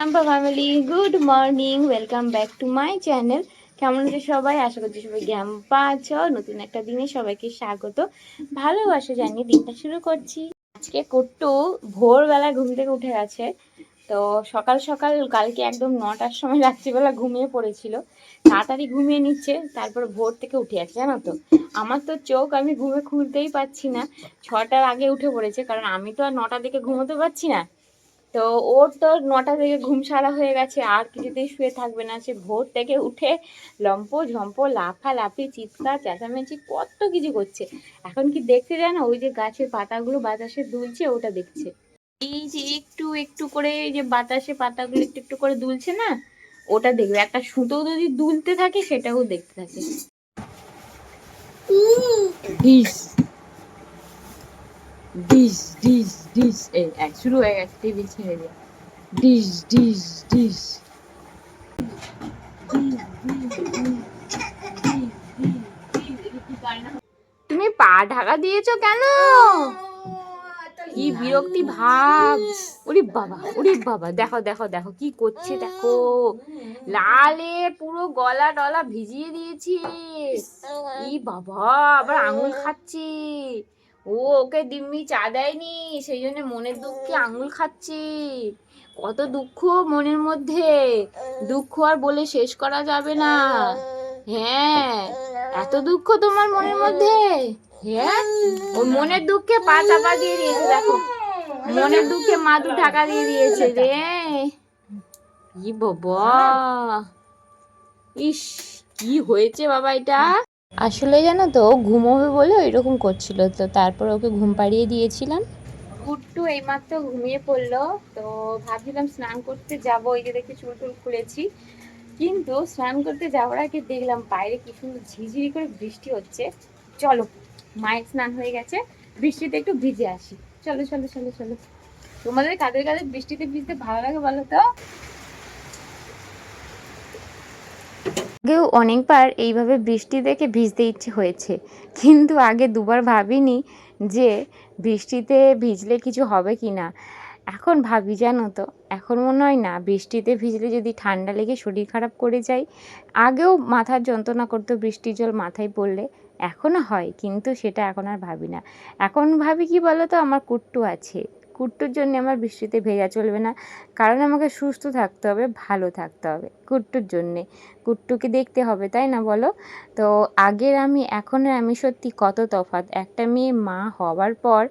আম্পা family good morning welcome back to my channel কেমন আছে সবাই? আশা করছি সবাই গ্যাম্পা আছো নতুন একটা দিনে সবাইকে স্বাগত। ভালোবাসা জানিয়ে দিনটা শুরু করছি। আজকে কট্টু ভোরবেলা ঘুম থেকে উঠে গেছে। তো সকাল সকাল কালকে একদম নটার সময় রাত্রিবেলা ঘুমিয়ে পড়েছিল। তাড়াতাড়ি ঘুমিয়ে নিচ্ছে, তারপর ভোর থেকে উঠে যাচ্ছে জানো তো? আমার তো চোখ আমি ঘুমে খুলতেই পাচ্ছি না। ছটার আগে উঠে পড়েছে, কারণ আমি তো আর নটার দিকে ঘুমোতে পারছি না। তো ওর তো নটা থেকে ঘুম সারা হয়ে গেছে আর কিছুতেই শুয়ে থাকবে না। সে ভোর থেকে উঠে লম্প ঝম্প লাফা লাফি চিৎকার চেঁচামেচি কত কিছু করছে। এখন কি দেখতে জানো ওই যে গাছের পাতাগুলো বাতাসে দুলছে ওটা দেখছে। এই যে একটু একটু করে এই যে বাতাসে পাতাগুলো একটু একটু করে দুলছে না ওটা দেখবে। একটা সুতো যদি দুলতে থাকে সেটাও দেখতে থাকে। ডিস ডিস ডিস এই এক শুরু হয়ে গেছে টেবিল ছেড়ে দিয়ে ডিস ডিস ডিস তুমি পা ঢাকা দিয়েছ কেন? কি বিরক্তি ভাব। ওরে বাবা ওরে বাবা দেখো দেখো দেখো কি করছে দেখো। লালে পুরো গলা ডলা ভিজিয়ে দিয়েছি ই বাবা আবার আঙুল খাচ্ছে। ও ওকে দিম্মি চা দেয়নি, সেই জন্য মনের দুঃখে আঙুল খাচ্ছি। কত দুঃখ মনের মধ্যে। দুঃখ আর বলে শেষ করা যাবে না। হ্যাঁ এত দুঃখ তোমার মনের মধ্যে? হ্যাঁ ওই মনের দুঃখে পা চাপা দিয়ে দিয়েছে, দেখো। মনের দুঃখে মাদুর ঢাকা দিয়ে দিয়েছে রে। কি বাবা। ইস, কি হয়েছে বাবা এটা? আসলে জানো তো ঘুমোবে বলে এরকম করছিল। তো তারপর ওকে ঘুম পাড়িয়ে দিয়েছিলাম। গুট্টু এইমাত্র ঘুমিয়ে পড়ল। তো ভাবছিলাম স্নান করতে যাব, ওই যে দেখে চুল টুল খুলেছি। কিন্তু স্নান করতে যাওয়ার আগে দেখলাম বাইরে কি সুন্দর ঝিঝিরি করে বৃষ্টি হচ্ছে। চলো, মায়ের স্নান হয়ে গেছে। বৃষ্টিতে একটু ভিজে আসি। চলো চলো চলো চলো। তোমাদের কাদের কাদের বৃষ্টিতে ভিজতে ভালো লাগে বলো তো? আগেও অনেকবার এইভাবে বৃষ্টি দেখে ভিজতে ইচ্ছে হয়েছে। কিন্তু আগে দুবার ভাবিনি যে বৃষ্টিতে ভিজলে কিছু হবে কি না এখন ভাবি, জানো তো, এখন মনে হয় না বৃষ্টিতে ভিজলে যদি ঠান্ডা লেগে শরীর খারাপ করে যায়। আগেও মাথার যন্ত্রণা করতো বৃষ্টির জল মাথায় পড়লে, এখনও হয়, কিন্তু সেটা এখন আর ভাবি না। এখন ভাবি, কি বলো তো আমার কুট্টু আছে। কুট্টুর জন্য আমার বৃষ্টিতে ভেজা চলবে না। কারণ আমাকে সুস্থ থাকতে হবে, ভালো থাকতে হবে কুট্টুর জন্যে। কুট্টুকে দেখতে হবে, তাই না বলো? তো আগের আমি, এখনের আমি সত্যি কত তফাৎ। একটা মেয়ে মা হওয়ার পর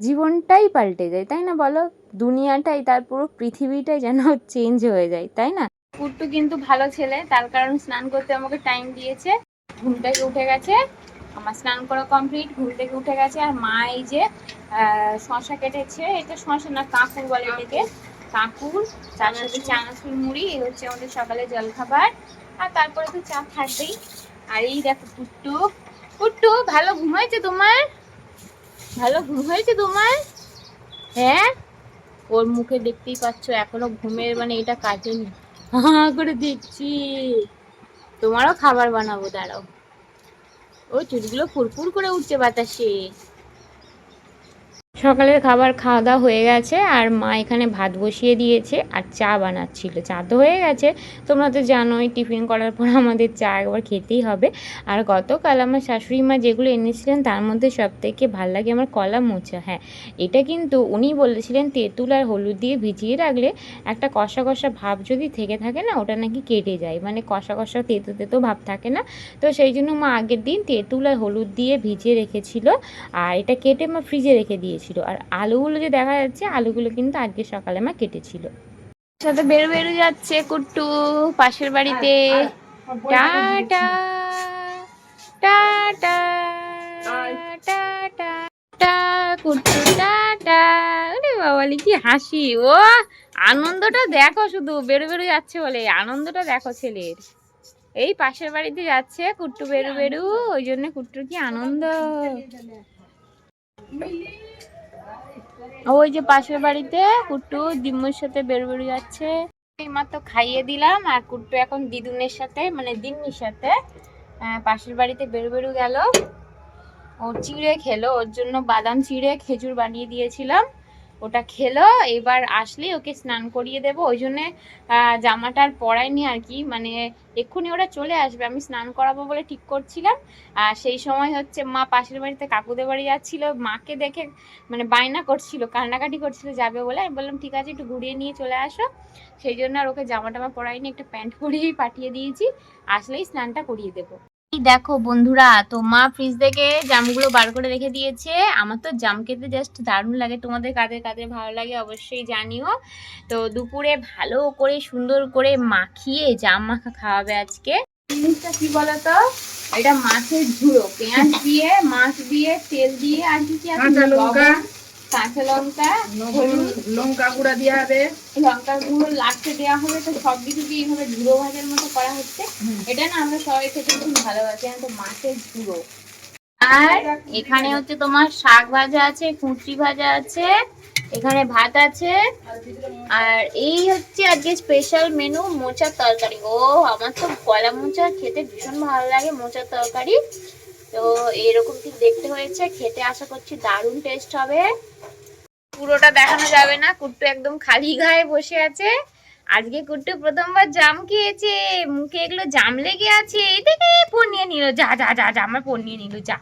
জীবনটাই পাল্টে যায়, তাই না বলো? দুনিয়াটাই, তার পুরো পৃথিবীটাই যেন চেঞ্জ হয়ে যায়, তাই না? কুট্টু কিন্তু ভালো ছেলে, তার কারণ স্নান করতে আমাকে টাইম দিয়েছে। ঘুম থেকে উঠে গেছে, আমার স্নান করা কমপ্লিট ঘুম থেকে উঠে গেছে। আর মা এই যে শশা কেটেছে। এটা শশা না কাঁকুর বলে এটাকে। কাঁকুর তার সাথে চানাচুর মুড়ি এই হচ্ছে আমাদের সকালে জলখাবার। আর তারপরে তো চা থাকবেই। আর এই দেখো পুট্টু। পুট্টু ভালো ঘুম হয়েছে তোমার? ভালো ঘুম হয়েছে তোমার? হ্যাঁ? ওর মুখে দেখতেই পাচ্ছ এখনও ঘুমের মানে এটা কাটেনি। হা করে দেখছি। তোমারও খাবার বানাবো দাঁড়াও। ও চুলগুলো ফুরফুর করে উঠছে বাতাসে। সকালের খাবার খাওয়া দাওয়া হয়ে গেছে আর মা এখানে ভাত বসিয়ে দিয়েছে আর চা বানাচ্ছিল। চা তো হয়ে গেছে। তোমরা তো জানোই, টিফিন করার পর আমাদের চা একবার খেতেই হবে। আর গতকাল আমার শাশুড়ি মা যেগুলো এনেছিলেন, তার মধ্যে সব থেকে ভালো লাগে আমার কলা মোচা। হ্যাঁ এটা কিন্তু উনি বলেছিলেন, তেঁতুল আর হলুদ দিয়ে ভিজিয়ে রাখলে একটা কষা কষা ভাব যদি থেকে থাকে না, ওটা নাকি কেটে যায়। মানে কষা কষা তেতো তেঁতো ভাব থাকে না। তো সেই জন্য মা আগের দিন তেঁতুল আর হলুদ দিয়ে ভিজিয়ে রেখেছিল। আর এটা কেটে মা ফ্রিজে রেখে দিয়েছিল। আর আলুগুলো যে দেখা যাচ্ছে আলুগুলো কিন্তু আজকে সকালে মা কেটেছিল। সাথে বেরো বেরো যাচ্ছে কুট্টু পাশের বাড়িতে। টাটা টাটা টাটা টা কুট্টু টাটা। আরে বাবালি কি হাসি। ও আনন্দটা দেখো শুধু বেরো বেরো যাচ্ছে বলে। আনন্দটা দেখো ছেলের। এই পাশের বাড়িতে যাচ্ছে কুট্টু বেরু বেরু ওই জন্য কুট্টুর কি আনন্দ। ওই যে পাশের বাড়িতে কুট্টু দিম্মুর সাথে বেরু বেরু যাচ্ছে এইমাত্র খাইয়ে দিলাম আর কুট্টু এখন দিদুনের সাথে মানে দিম্মির সাথে পাশের বাড়িতে বেরু বেরু গেল। ও চিড়ে খেলো, ওর জন্য বাদাম চিড়ে, খেজুর বানিয়ে দিয়েছিলাম। ওটা খেলো, এবার আসলে ওকে স্নান করিয়ে দেবো। ওই জন্যে জামাটা আর পরাইনি আর কি। মানে এক্ষুনি ওরা চলে আসবে, আমি স্নান করাবো বলে ঠিক করছিলাম। আর সেই সময় হচ্ছে মা পাশের বাড়িতে কাকুদের বাড়ি যাচ্ছিল, মাকে দেখে মানে বায়না করছিল, কান্নাকাটি করছিল, যাবে বলে। আমি বললাম, ঠিক আছে, একটু ঘুরিয়ে নিয়ে চলে আসো। সেই জন্য আর ওকে জামা টামা পরাইনি, একটা প্যান্ট পরিয়েই পাঠিয়ে দিয়েছি। আসলেই স্নানটা করিয়ে দেবো। দেখো বন্ধুরা তো মা ফ্রিজ থেকে জামগুলো বার করে রেখে দিয়েছে। আমার তো জাম খেতে জাস্ট দারুণ লাগে। তোমাদের কাদের কাদের ভালো লাগে অবশ্যই জানিও। তো দুপুরে ভালো করে সুন্দর করে মাখিয়ে জাম মাখা খাওয়াবে আজকে। জিনিসটা কি বলতো? এটা মাছের ঝুড়ো। পেঁয়াজ দিয়ে মাছ দিয়ে তেল দিয়ে আর কি কি আছে? কাঁচা লঙ্কা লঙ্কা লঙ্কা গুঁড়া দেওয়া হবে। লঙ্কার গুঁড়ো লাস্টে দেওয়া হবে। তো সব কিছুকে এইভাবে ঝুড়ো ভাজার মতো করা হচ্ছে। এটা না আমরা সবাই খেতে খুব ভালোবাসি তো মাছের ঝুড়ো আর এখানে হচ্ছে তোমার শাক ভাজা আছে কুচি ভাজা আছে এখানে ভাত আছে। আর এই হচ্ছে আজকে স্পেশাল মেনু মোচার তরকারি। ও আমার তো কলা মোচা খেতে ভীষণ ভালো লাগে মোচার তরকারি। তো এরকম ঠিক দেখতে হয়েছে? খেতে আশা করছি দারুণ টেস্ট হবে। পুরোটা দেখানো যাবে না, কুট্টু একদম খালি গায়ে বসে আছে। আজকে কুট্টু প্রথমবার জাম খেয়েছে, মুখে এগুলো জাম লেগে আছে। থেকে ফোন নিয়ে নিল, যা যা যা যা। আমার ফোন নিয়ে নিল, যা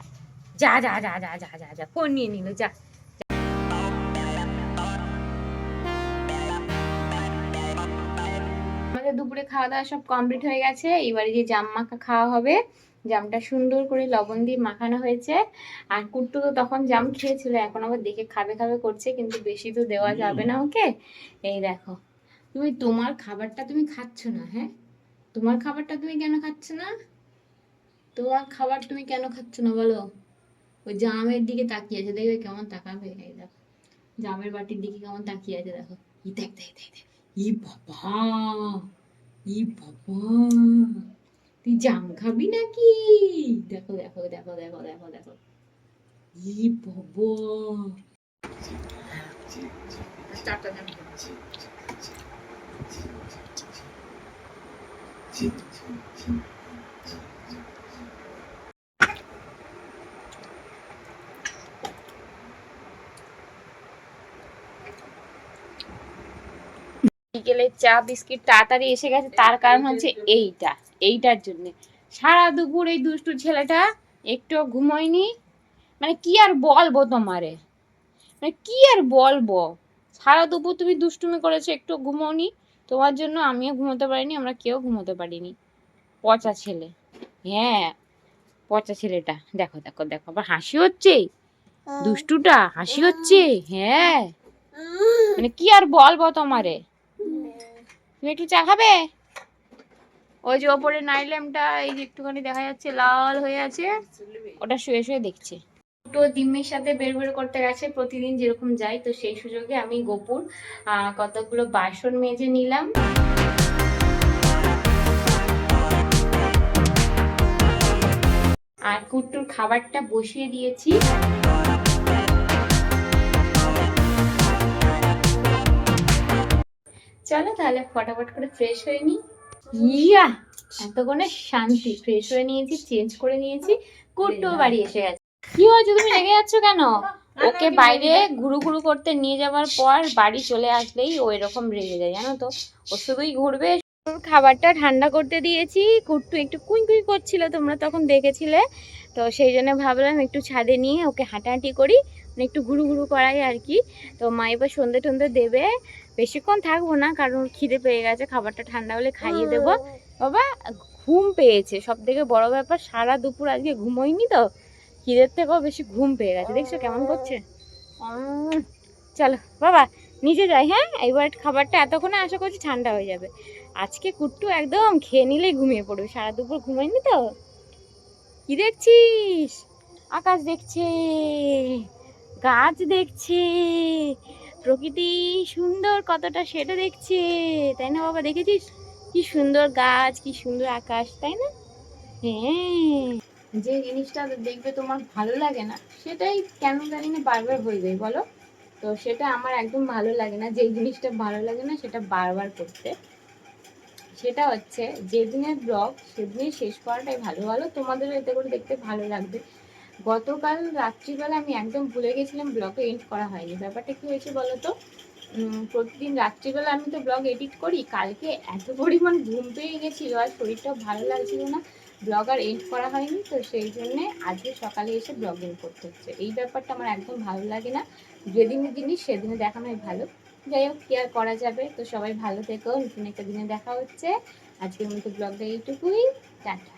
যা যা যা যা যা যা যা। ফোন নিয়ে নিল, যা। আমাদের দুপুরে খাওয়া দাওয়া সব কমপ্লিট হয়ে গেছে। এবারে যে জাম মাখা খাওয়া হবে জামটা সুন্দর করে লবণ দিয়ে মাখানো হয়েছে। আর কুট্টু তো তখন জাম খেয়েছিল এখন আবার দেখে খাবে খাবে করছে কিন্তু বেশি তো দেওয়া যাবে না ওকে। এই দেখো তুমি তোমার খাবারটা তুমি খাচ্ছ না হ্যাঁ? তোমার খাবারটা তুমি কেন খাচ্ছ না? তোমার খাবার তুমি কেন খাচ্ছ না বলো? ওই জামের দিকে তাকিয়ে আছে দেখবে কেমন তাকাবে এই দেখো। জামের বাটির দিকে কেমন তাকিয়ে আছে দেখো। ই দেখ দেখ দেখ। ই বাবা ই বাবা। তুই জাম খাবি নাকি? দেখো দেখো দেখো দেখো দেখো দেখো। ই বাবা। চারটা জাম বিকেলে চা বিস্কিট তাড়াতাড়ি এসে গেছে তার কারণ হচ্ছে এইটা। এইটার জন্য। সারা দুপুর এই দুষ্টু ছেলেটা একটু ঘুমোয়নি। মানে কি আর বলব তোমারে? মানে কি আর বলব? সারা দুপুর তুমি দুষ্টুমি করেছ একটু ঘুমোনি তোমার জন্য আমিও ঘুমোতে পারিনি আমরা কেউ ঘুমোতে পারিনি। পচা ছেলে। হ্যাঁ পচা ছেলেটা। দেখো দেখো দেখো আবার হাসি হচ্ছে? দুষ্টুটা হাসি হচ্ছে? হ্যাঁ। মানে কি আর বলব তোমারে? তুমি একটু চা খাবে? ওই যে ওপরে নাইট ল্যাম্পটা, এই যে একটুখানি দেখা যাচ্ছে, লাল হয়ে আছে। ওটা শুয়ে শুয়ে দেখছে। তো দিম্মির সাথে বের বের করতে গেছে, প্রতিদিন যেরকম যাই, তো সেই সুযোগে আমি গোপুর কতগুলো বাসন মেজে নিলাম। আর কুট্টুর খাবারটা বসিয়ে দিয়েছি। চলো তাহলে, ফটাফট করে ফ্রেশ হয়ে নিই। ইয়া এতক্ষণে শান্তি ফ্রেশ হয়ে নিয়েছি চেঞ্জ করে নিয়েছি কুট্টু বাড়ি এসে গেছে। কি হয়েছে তুমি রেগে যাচ্ছ কেন? ওকে বাইরে ঘুরু ঘুরু করতে নিয়ে যাওয়ার পর বাড়ি চলে আসলেই ও এরকম রেগে যায় জানো তো? ও শুধুই ঘুরবে খাবারটা ঠান্ডা করতে দিয়েছি কুট্টু একটু কুই কুই করছিল তোমরা তখন দেখেছিলে। তো সেই জন্য ভাবলাম একটু ছাদে নিয়ে ওকে হাঁটাহাঁটি করি মানে একটু ঘুরু ঘুরু করাই আর কি। তো মা এবার সন্ধে টন্ধে দেবে বেশিক্ষণ থাকব না কারণ খিদে পেয়ে গেছে খাবারটা ঠান্ডা হলে খাইয়ে দেবো। বাবা ঘুম পেয়েছে। সব থেকে বড় ব্যাপার সারা দুপুর আজকে ঘুমোয়নি তো খিদের থেকেও বেশি ঘুম পেয়ে গেছে। দেখছ কেমন করছে? চলো বাবা নিচে যাই হ্যাঁ? এবার খাবারটা এতক্ষণে আশা করছি ঠান্ডা হয়ে যাবে। আজকে কুট্টু একদম খেয়ে নিলেই ঘুমিয়ে পড়বে। সারা দুপুর ঘুমায়নি তো? কি দেখছিস? আকাশ দেখছে গাছ দেখছে প্রকৃতি সুন্দর কতটা সেটা দেখছে, তাই না বাবা? দেখেছিস? কি সুন্দর গাছ, কি সুন্দর আকাশ, তাই না? হ্যাঁ। যে জিনিসটা দেখবে তোমার ভালো লাগে না, সেটাই কেন জানি না বারবার হয়ে যায়, বলো? তো সেটা আমার একদম ভালো লাগে না যে জিনিসটা ভালো লাগে না সেটা বারবার করতে। সেটা হচ্ছে, যেদিনের ব্লগ সেদিনে শেষ করাটাই ভালো। ভালো তোমাদেরও এতে করে দেখতে ভালো লাগবে। গতকাল রাত্রিবেলা আমি একদম ভুলে গেছিলাম ব্লগে এন্ড করা হয়নি। ব্যাপারটা কি হয়েছে বলো তো প্রতিদিন রাত্রিবেলা আমি তো ব্লগ এডিট করি। কালকে এত পরিমাণ ঘুম পেয়ে গেছিল আর শরীরটাও ভালো লাগছিল না। ব্লগ আর এন্ড করা হয়নি, তো সেই জন্যে আজকে সকালে এসে ব্লগ করতে হচ্ছে। এই ব্যাপারটা আমার একদম ভালো লাগে না। যেদিনের জিনিস সেদিনে দেখানোই ভালো। যাই হোক, কি আর করা যাবে? তো সবাই ভালো থেকো। নতুন একটা দিনে দেখা হচ্ছে। আজকের মতো ব্লগটা এইটুকুই। টাটা।